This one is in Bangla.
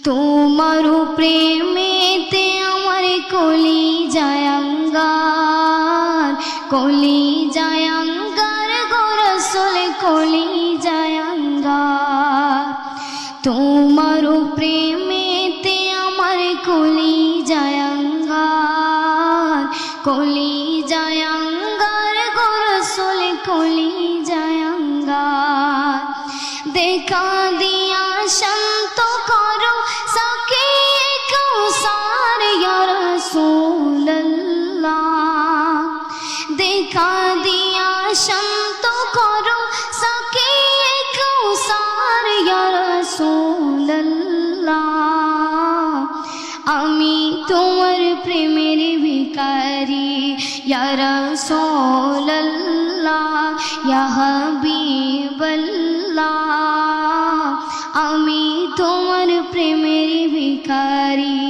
তোমার প্রেমেতে আমার কলি জায়াঙ্গার কলি জায়াঙ্গার গোরসল কলি জায়াঙ্গার তোমার প্রেমেতে আমার কলি জায়াঙ্গার কলি জায়াঙ্গার গোরসল কলি জায়াঙ্গার দেখা দিয়া শান্ত দেখা দিয়া শান্ত করো সকে কৌসার রাসূলুল্লাহ। আমি তোমার প্রেমের ভিকারি রাসূলুল্লাহ, ইয়া হাবিবাল্লাহ। আমি তোমার প্রেমের ভিকারি